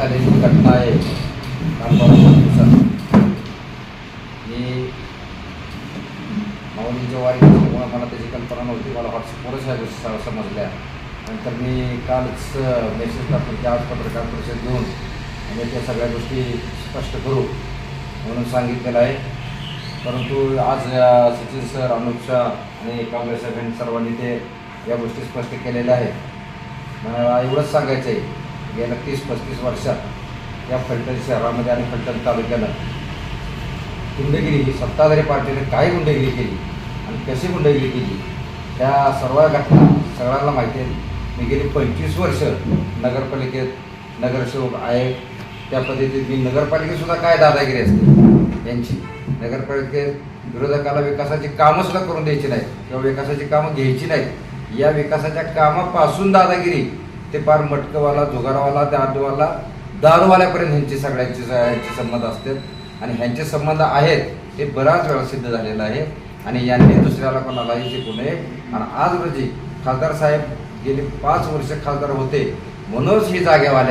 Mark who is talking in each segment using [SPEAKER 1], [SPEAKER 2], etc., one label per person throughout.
[SPEAKER 1] झालेली घटना आहे काल मी माऊलींच्या वारी त्याच्यामुळं मला त्याची कल्पना नव्हती. मला व्हॉट्सअपवरच ह्या गोष्टी स- समजल्या. नंतर मी कालच मेसेज टाकतो की आज पत्रकार परिषद घेऊन आणि त्या सगळ्या गोष्टी स्पष्ट करू म्हणून सांगितलेलं आहे. परंतु आज सचिन सर अनुप शाह आणि काँग्रेस सर्वांनी ते या गोष्टी स्पष्ट केलेल्या आहेत. मला एवढंच सांगायचं आहे गेल्या तीस पस्तीस वर्षात या फलटण शहरामध्ये आणि फलटण तालुक्याला गुंडगिरी ही सत्ताधारी पार्टीने काय गुंडगिरी केली आणि कशी गुंडगिरी केली? त्या सर्व घटना सगळ्यांना माहिती आहे. मी गेली पंचवीस वर्ष नगरपालिकेत नगरसेवक आहे. त्या पद्धतीत मी नगरपालिकेतसुद्धा काय दादागिरी असते? यांची नगरपालिकेत विरोधकाला विकासाची कामं सुद्धा करून द्यायची नाहीत किंवा विकासाची कामं घ्यायची नाहीत. या विकासाच्या कामापासून दादागिरी ते फार मटकवाला जुगारावाला दारूवाला दारूवाल्यापर्यंत ह्यांची सगळ्यांची ह्यांचे संबंध असतात. आणि ह्यांचे संबंध आहेत हे बराच वेळा सिद्ध झालेलं आहे. आणि यांनी दुसऱ्याला कोणालाही शिकू नये. आणि आज रोजी खासदार साहेब गेली पाच वर्ष खासदार होते म्हणूनच ही जागेवर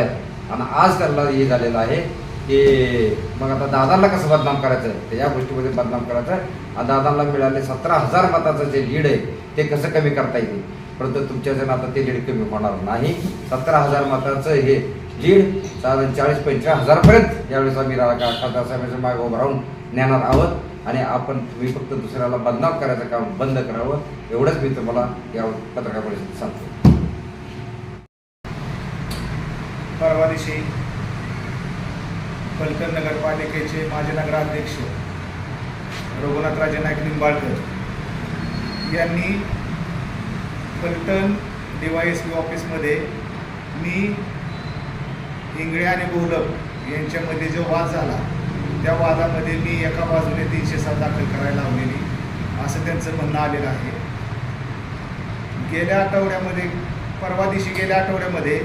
[SPEAKER 1] आणि आज त्यांना हे झालेलं आहे की मग आता दादांना कसं बदनाम करायचं? तर या गोष्टीमध्ये बदनाम करायचं. आणि दादांना मिळाले सतरा हजार मताचं जे लीड आहे ते कसं कमी करता येईल? परंतु तुमच्या जण आता ते लीड कमी होणार नाही. सतरा हजार मताचं हे लीड साधारण चाळीस पंचवीस हजारपर्यंत यावेळेस आम्ही रा- खासदार साहेबांच्या मागे उभं राहून नेणार आहोत. आणि आपण तुम्ही फक्त दुसऱ्याला बदनाम करायचं काम बंद करावं. एवढंच मी तुम्हाला या पत्रकार परिषदेत सांगतो.
[SPEAKER 2] परवा दिवशी पलकर नगरपालिकेचे माजी नगराध्यक्ष रघुनाथराजे नाईक निंबाळकर यांनी फलटण डिवायस ऑफिसमध्ये मी इंगळे आणि बोलप यांच्यामध्ये जो वाद झाला त्या वादामध्ये मी एका बाजूने तीनशे सात दाखल करायला लावलेली असं त्यांचं म्हणणं आलेलं आहे. गेल्या आठवड्यामध्ये परवा दिवशी गेल्या आठवड्यामध्ये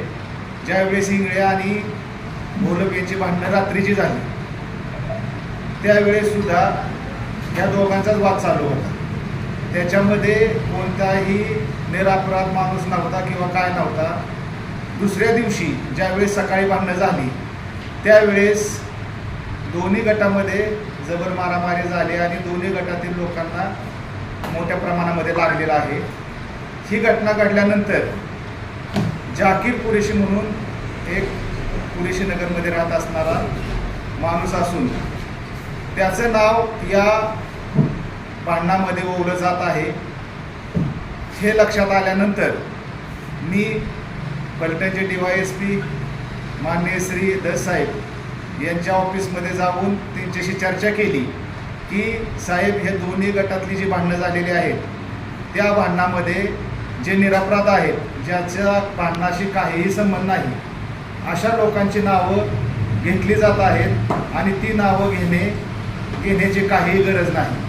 [SPEAKER 2] ज्यावेळेस इंगळे आणि भोलप यांची भांडणं रात्रीची झाली त्यावेळेस सुद्धा या दोघांचाच वाद चालू होता. त्याच्यामध्ये कोणताही निरापराध माणूस नव्हता किंवा काय नव्हता. दुसऱ्या दिवशी ज्यावेळेस सकाळी भांडणं झाली त्यावेळेस दोन्ही गटामध्ये जबर मारामारी झाली आणि दोन्ही गटातील लोकांना मोठ्या प्रमाणामध्ये लागलेलं आहे. ही घटना घडल्यानंतर जाकीर कुरेशी म्हणून एक कुरेशी नगरमध्ये राहत असणारा माणूस असून त्याचं नाव या भांडणामध्ये ओवलं जात आहे. हे लक्षात आल्यानंतर मी पलटणचे डी वाय एस पी माननीय श्री दस साहेब यांच्या ऑफिसमध्ये जाऊन त्यांच्याशी चर्चा केली की साहेब हे दोन्ही गटातली जी भांडणं झालेली आहेत त्या भांडणामध्ये जे निरपराध आहेत ज्याच्या भांडणाशी काहीही संबंध नाही अशा लोकांची नावं घेतली जात आहेत आणि ती नावं घेणे घेण्याची काहीही गरज नाही.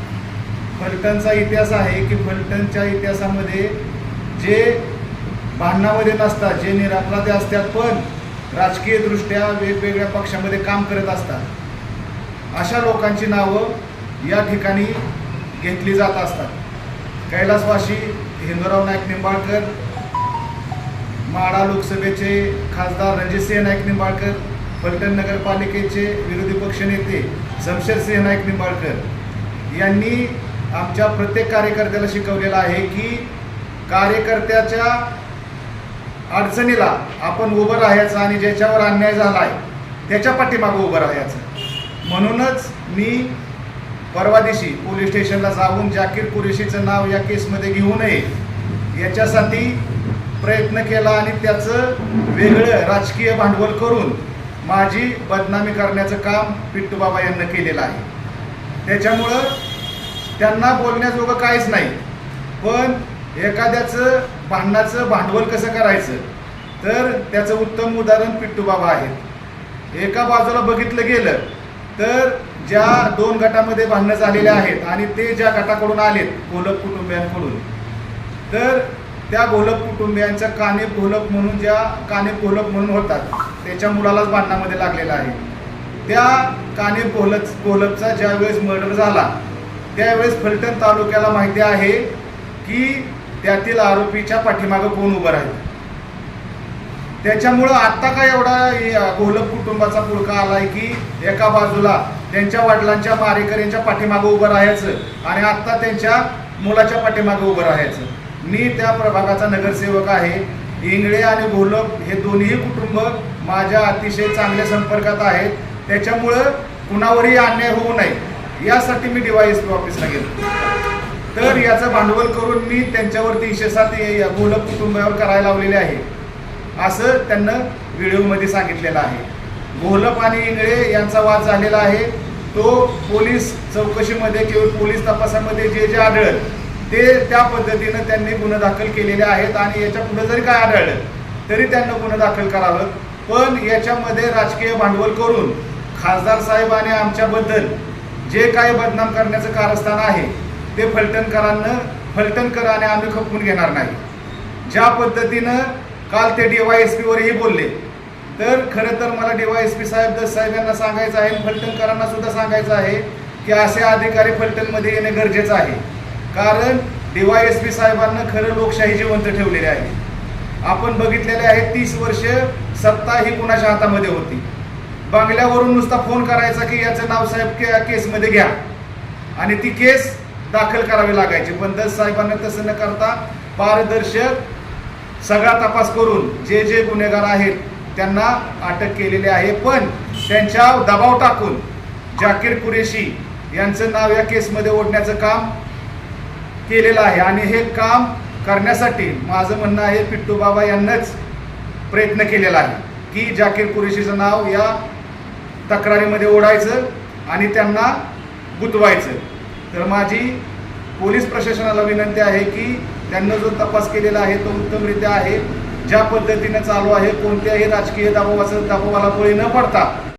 [SPEAKER 2] फलटणचा इतिहास आहे की फलटणच्या इतिहासामध्ये जे भांडणामध्ये नसतात जे निरापराधे असतात पण राजकीयदृष्ट्या वेगवेगळ्या पक्षामध्ये काम करत असतात. अशा लोकांची नावं या ठिकाणी घेतली जात असतात. कैलासवाशी हिंदूराव नाईक निंबाळकर माडा लोकसभेचे खासदार रणजितसिंह नाईक निंबाळकर फलटण नगरपालिकेचे विरोधी पक्षनेते शमशेरसिंह नाईक निंबाळकर यांनी आमच्या प्रत्येक कार्यकर्त्याला शिकवलेलं आहे की कार्यकर्त्याच्या अडचणीला आपण उभं राहायचं आणि ज्याच्यावर अन्याय झाला आहे त्याच्या पाठीमागं उभं राहायचं. म्हणूनच मी परवा दिवशी पोलीस स्टेशनला जाऊन जाकीर कुरेशीचं नाव या केसमध्ये घेऊ नये याच्यासाठी प्रयत्न केला आणि त्याचं वेगळं राजकीय भांडवल करून माझी बदनामी करण्याचं काम पिट्टू बाबा यांना केलेलं आहे. त्याच्यामुळं त्यांना बोलण्याजोगं काहीच नाही. पण एखाद्याचं भांडणाचं भांडवल कसं करायचं? तर त्याचं उत्तम उदाहरण पिट्टूबाबा आहेत. एका बाजूला बघितलं गेलं तर ज्या दोन गटामध्ये भांडणं झालेले आहेत आणि ते ज्या गटाकडून आलेत गोलक कुटुंबियांकडून तर त्या गोलक कुटुंबियांच्या काने घोलप म्हणून ज्या काने घोलप म्हणून होतात त्याच्या मुलालाच भांडणामध्ये लागलेला आहे. त्या काने घोलप घोलपचा ज्यावेळेस मर्डर झाला त्यावेळेस फलटण तालुक्याला माहिती आहे की त्यातील आरोपीच्या पाठीमागं कोण उभं राहील. त्याच्यामुळं आत्ता काय एवढा अ, घोलप कुटुंबाचा पुळका आलाय की एका बाजूला त्यांच्या वडिलांच्या मारेकऱ्यांच्या पाठीमागं उभं राहायचं आणि आत्ता त्यांच्या मुलाच्या पाठीमागं उभं राहायचं. मी त्या प्रभागाचा नगरसेवक आहे. इंगळे आणि घोलप हे दोन्ही कुटुंब माझ्या अतिशय चांगल्या संपर्कात आहेत. त्याच्यामुळं कुणावरही अन्याय होऊ नये. यासाठी मी डीवायएसपी ऑफिसला गेलो. तर याचं भांडवल करून मी त्यांच्यावरती तीनशे सात या कुटुंबावर करायला लावलेले आहे. असं त्यांना व्हिडिओमध्ये सांगितलेलं आहे. घोलप आणि इंगळे यांचा वाद झालेला आहे. तो पोलीस चौकशीमध्ये किंवा पोलीस तपासामध्ये जे जे आढळलं ते त्या पद्धतीनं त्यांनी गुन्हे दाखल केलेले आहेत आणि याच्यापुढे जरी काय आढळलं तरी त्यांना गुन्हा दाखल करावं. पण याच्यामध्ये राजकीय भांडवल करून खासदार साहेब आणि आमच्याबद्दल जे काय बदनाम करण्याचं कारस्थान आहे ते फलटणकरांना फलटणकर आणि आम्ही खपवून घेणार नाही. ज्या पद्धतीनं काल ते डीवायएसपीवरही बोलले तर खरं तर मला डीवायएसपी साहेब दस साहेब यांना सांगायचं आहे आणि फलटणकरांना सुद्धा सांगायचं आहे की असे अधिकारी फलटणमध्ये येणे गरजेचं आहे. कारण डीवायएसपी साहेबांना खरं लोकशाही जिवंत ठेवलेली आहे. आपण बघितलेले आहे तीस वर्ष सत्ता ही कुणाच्या हातामध्ये होती? बंगल्यावरून नुसता फोन करायचा की याचं नाव साहेब के केसमध्ये घ्या. आणि ती केस दाखल करावी लागायची. पण दस साहेबांना तसं न करता पारदर्शक सगळा तपास करून जे जे गुन्हेगार आहेत त्यांना अटक केलेली आहे. पण त्यांच्या दबाव टाकून जाकीर कुरेशी यांचं नाव या केसमध्ये ओढण्याचं काम केलेलं आहे. आणि हे काम करण्यासाठी माझं म्हणणं आहे पिट्टू बाबा यांनाच प्रयत्न केलेला आहे की जाकीर कुरेशीचं नाव या तक्रारीमध्ये ओढायचं आणि त्यांना गुतवायचं. तर माझी पोलीस प्रशासनाला विनंती आहे की त्यांना जो तपास केलेला आहे तो उत्तमरित्या आहे. ज्या पद्धतीने चालू आहे कोणत्याही राजकीय दबावाचं दाबोवाला बळी न पडता